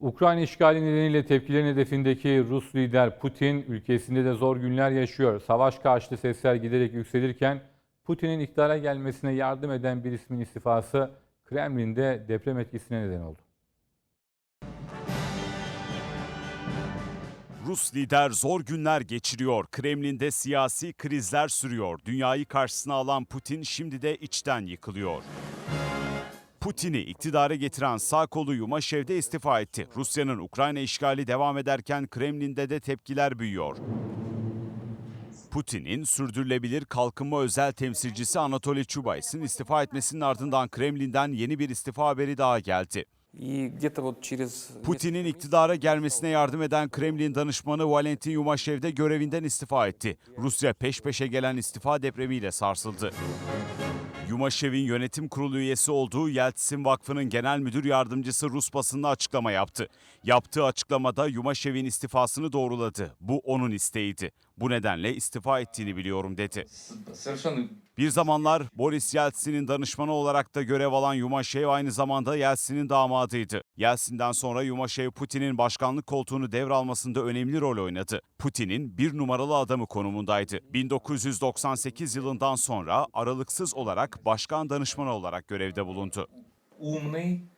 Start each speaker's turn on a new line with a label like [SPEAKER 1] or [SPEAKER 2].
[SPEAKER 1] Ukrayna işgali nedeniyle tepkilerin hedefindeki Rus lider Putin ülkesinde de zor günler yaşıyor. Savaş karşıtı sesler giderek yükselirken Putin'in iktidara gelmesine yardım eden bir ismin istifası Kremlin'de deprem etkisine neden oldu.
[SPEAKER 2] Rus lider zor günler geçiriyor. Kremlin'de siyasi krizler sürüyor. Dünyayı karşısına alan Putin şimdi de içten yıkılıyor. Putin'i iktidara getiren sağ kolu Yumaşev'de istifa etti. Rusya'nın Ukrayna işgali devam ederken Kremlin'de de tepkiler büyüyor. Putin'in sürdürülebilir kalkınma özel temsilcisi Anatoly Çubays'ın istifa etmesinin ardından Kremlin'den yeni bir istifa haberi daha geldi. Putin'in iktidara gelmesine yardım eden Kremlin danışmanı Valentin Yumaşev de görevinden istifa etti. Rusya peş peşe gelen istifa depremiyle sarsıldı. Yumashev'in yönetim kurulu üyesi olduğu Yeltsin Vakfı'nın genel müdür yardımcısı Rus basınına açıklama yaptı. Yaptığı açıklamada Yumashev'in istifasını doğruladı. Bu onun isteğiydi. Bu nedenle istifa ettiğini biliyorum dedi. Bir zamanlar Boris Yeltsin'in danışmanı olarak da görev alan Yumaşev aynı zamanda Yeltsin'in damadıydı. Yeltsin'den sonra Yumaşev Putin'in başkanlık koltuğunu devralmasında önemli rol oynadı. Putin'in bir numaralı adamı konumundaydı. 1998 yılından sonra aralıksız olarak başkan danışmanı olarak görevde bulundu.
[SPEAKER 3] Umni